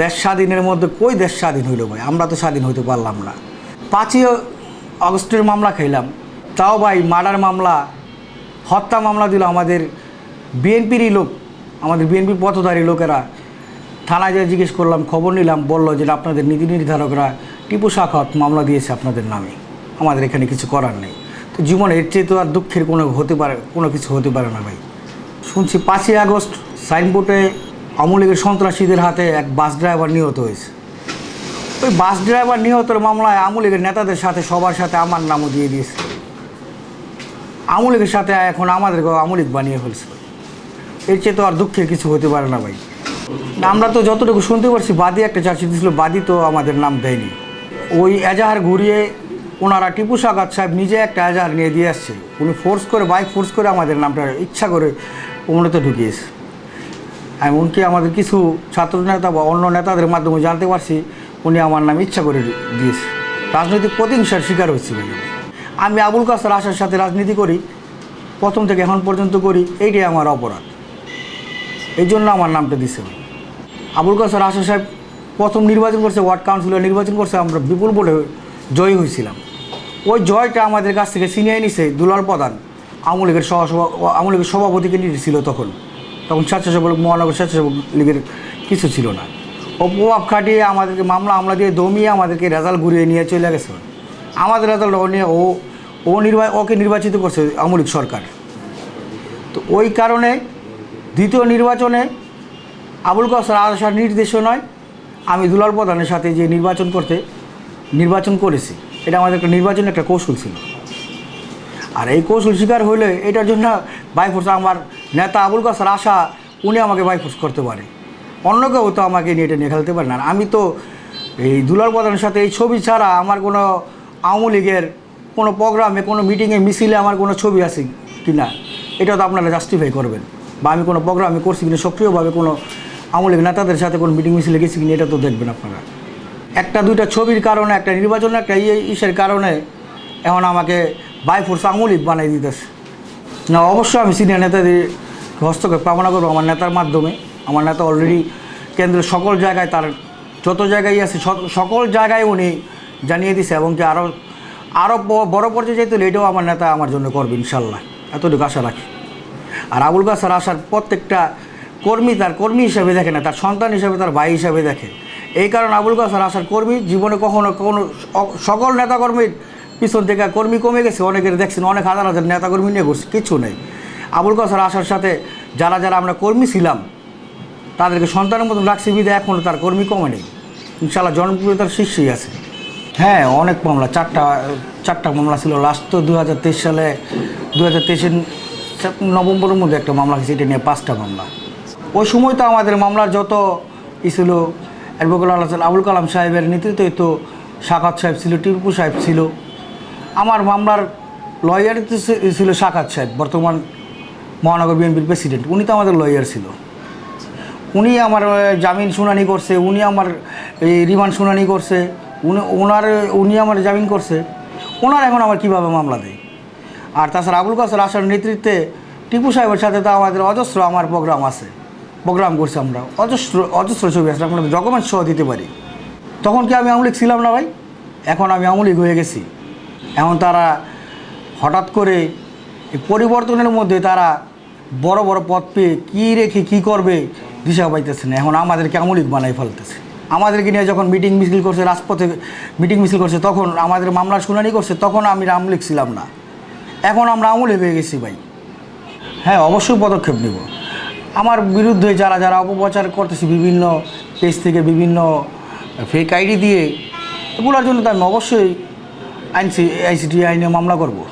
দেশ স্বাধীনের মধ্যে কই দেশ স্বাধীন হইল ভাই? আমরা তো স্বাধীন হইতে পারলাম না। পাঁচই আগস্টের মামলা খাইলাম তাও ভাই মার্ডার মামলা, হত্যা মামলা দিল আমাদের বিএনপিরই লোক, আমাদের বিএনপির পথধারী লোকেরা। থানায় যেয়ে জিজ্ঞেস করলাম, খবর নিলাম, বলল যে আপনাদের নীতি নির্ধারকরা টিপু সাখত মামলা দিয়েছে আপনাদের নামে। আমাদের এখানে কিছু করার নেই। তো জীবনে এর চেয়ে তো আর দুঃখের কোনো হতে পারে, কোনো কিছু হতে পারে না ভাই। শুনছি পাঁচই আগস্ট, সাইনবোর্ডে আওয়ামী লীগের সন্ত্রাসীদের হাতে এক বাস ড্রাইভার নিহত হয়েছে। ওই বাস ড্রাইভার নিহতের মামলায় আওয়ামী লীগের নেতাদের সাথে, সবার সাথে আমার নামও দিয়ে দিয়েছে। আওয়ামী লীগের সাথে এখন আমাদেরকে আওয়ামী লীগ বানিয়ে ফেলছে। এর চেয়ে তো আর দুঃখের কিছু হতে পারে না ভাই। আমরা তো যতটুকু শুনতে পারছি, বাদী একটা চার্জশিট দিয়েছিল, বাদী তো আমাদের নাম দেয়নি। ওই এজাহার ঘুরিয়ে ওনারা টিপু সাগাত সাহেব নিজে একটা এজাহার নিয়ে দিয়ে আসছে। উনি ফোর্স করে বাইক ফোর্স করে আমাদের নামটা ইচ্ছা করে উমরাতে ঢুকিয়েছে। এমনকি আমাদের কিছু ছাত্র নেতা বা অন্য নেতাদের মাধ্যমে জানতে পারছি, উনি আমার নাম ইচ্ছা করে দিয়েছে। রাজনৈতিক প্রতিহিংসার শিকার ভাই। আমি। আবুল কাসার আশার সাথে রাজনীতি করি, প্রথম থেকে এখন পর্যন্ত করি, এইটাই আমার অপরাধ। এই জন্য আমার নামটা দিছে আবুল কাসার আশা সাহেব প্রথম নির্বাচন করছে, ওয়ার্ড কাউন্সিলর নির্বাচন করছে, আমরা বিপুল ভোটে জয়ী হয়েছিলাম। ওই জয়টা আমাদের কাছ থেকে ছিনিয়ে নিছে দুলাল প্রধান। আওয়ামী লীগের সহ আওয়ামী লীগের সভাপতি ক্যান্ডিডেট ছিল তখন। তখন স্বেচ্ছাসেবক, মহানগর স্বেচ্ছাসেবক লীগের কিছু ছিল না। প্রভাব খাটিয়ে আমাদেরকে মামলা আমলা দিয়ে দমিয়ে আমাদেরকে রেজাল্ট ঘুরিয়ে নিয়ে চলে গেছে। আমাদের রেজাল্ট ও নিয়ে ও ও নির্বা, ওকে নির্বাচিত করছে আওয়ামী সরকার। তো ওই কারণে দ্বিতীয় নির্বাচনে আবুল কাসার আশার নির্দেশনায় আমি দুলাল প্রধানের সাথে যে নির্বাচন করতে, নির্বাচন করেছি, এটা আমাদের একটা নির্বাচনের একটা কৌশল ছিল। আর এই কৌশল শিকার হইলে এটার জন্য বাইফোর্স আমার নেতা আবুল কাসার আশা, উনি আমাকে বাইফোর্স করতে পারে। অন্য কেউ তো আমাকে নিয়ে এটা নিয়ে খেলতে পারে না। আমি তো এই দুলাল প্রধানের সাথে এই ছবি ছাড়া আমার কোনো আওয়ামী লীগের কোনো প্রোগ্রামে, কোনো মিটিংয়ে মিছিলে আমার কোনো ছবি আছে কি না এটা তো আপনারা জাস্টিফাই করবেন। বা আমি কোনো প্রোগ্রামে করছি কিনা, সক্রিয়ভাবে কোনো আওয়ামী লীগ নেতাদের সাথে কোনো মিটিং মিছিলে গেছি কিনা, এটা তো দেখবেন আপনারা। একটা দুইটা ছবির কারণে, একটা নির্বাচনের, একটা ইয়ে ইসের কারণে এখন আমাকে বাইফোর্স আওয়ামী লীগ বানাই দিতেছে। না, অবশ্যই আমি সিনিয়র নেতাদের হস্তক্ষেপ কামনা করব আমার নেতার মাধ্যমে। আমার নেতা অলরেডি কেন্দ্রের সকল জায়গায় তার যত জায়গায় আছে সকল জায়গায় উনি জানিয়ে দিছে এবং কি আরও আরও বড় পর্যায়ে যেতে হলে এটাও আমার নেতা আমার জন্য করবে ইনশাল্লাহ। এতটুকু আশা রাখি। আর আবুল কাসার আসার প্রত্যেকটা কর্মী তার কর্মী হিসাবে দেখে না, তার সন্তান হিসাবে, তার ভাই হিসাবে দেখে। এই কারণে আবুল কাসার আসার কর্মী জীবনে কখনো কোনো সকল নেতাকর্মীর পিছন থেকে কর্মী কমে গেছে। অনেকের দেখছেন অনেক হাজার হাজার নেতাকর্মী নিয়ে করছে কিছু নেই। আবুল কাসার আসার সাথে যারা যারা আমরা কর্মী ছিলাম, তাদেরকে সন্তানের মতন রাখছি বিধে এখনও তার কর্মী কমে নেই। ইনশাল্লাহ জনপ্রিয়তার শীর্ষেই আছে। হ্যাঁ অনেক মামলা, চারটা চারটা মামলা ছিল। লাস্ট তো দু হাজার তেইশ সালে দু হাজার তেইশের নভেম্বরের মধ্যে একটা মামলা হয়েছে, এটা নিয়ে পাঁচটা মামলা। ওই সময় তো আমাদের মামলার যত ই ছিল, অ্যাডভোকেট আল্লাহ আবুল কালাম সাহেবের নেতৃত্বে তো সাকাত সাহেব ছিল, টিপু সাহেব ছিল। আমার মামলার লয়ার ছিল সাকাত সাহেব। বর্তমান মহানগর বিএনপির প্রেসিডেন্ট উনি তো আমাদের লয়ার ছিল। উনি আমার জামিন শুনানি করছে, উনি আমার এই রিমান্ড শুনানি করছে, উনি, ওনার, উনি আমার জামিন করছে। ওনার এখন আমার কীভাবে মামলা দেয়? আর তাছাড়া আবুল কাসর আসার নেতৃত্বে টিপু সাহেবের সাথে তো আমাদের অজস্র আমার প্রোগ্রাম আছে। প্রোগ্রাম করছি আমরা। অজস্র অজস্র ছবি আছে, আপনাদের ডকুমেন্টস সহ দিতে পারি। তখন কি আমি আমলিক ছিলাম না ভাই? এখন আমি আমলিক হয়ে গেছি। এখন তারা হঠাৎ করে পরিবর্তনের মধ্যে তারা বড় বড় পথ পেয়ে কী রেখে কী করবে দিশা পাইতেছে না। এখন আমাদেরকে আমলিক বানাই ফেলতেছে। আমাদেরকে নিয়ে যখন মিটিং মিছিল করছে, রাজপথে মিটিং মিছিল করছে, তখন আমাদের মামলা শুনানি করছে, তখন আমি আমলিক ছিলাম না। এখন আমরা আমলিক হয়ে গেছি ভাই। হ্যাঁ অবশ্যই পদক্ষেপ নেব। আমার বিরুদ্ধে যারা যারা অপপ্রচার করতেছে, বিভিন্ন পেজ থেকে বিভিন্ন ফেক আইডি দিয়ে, এগুলোর জন্য তো আমি অবশ্যই আইন আইসিটি আইনে মামলা করব।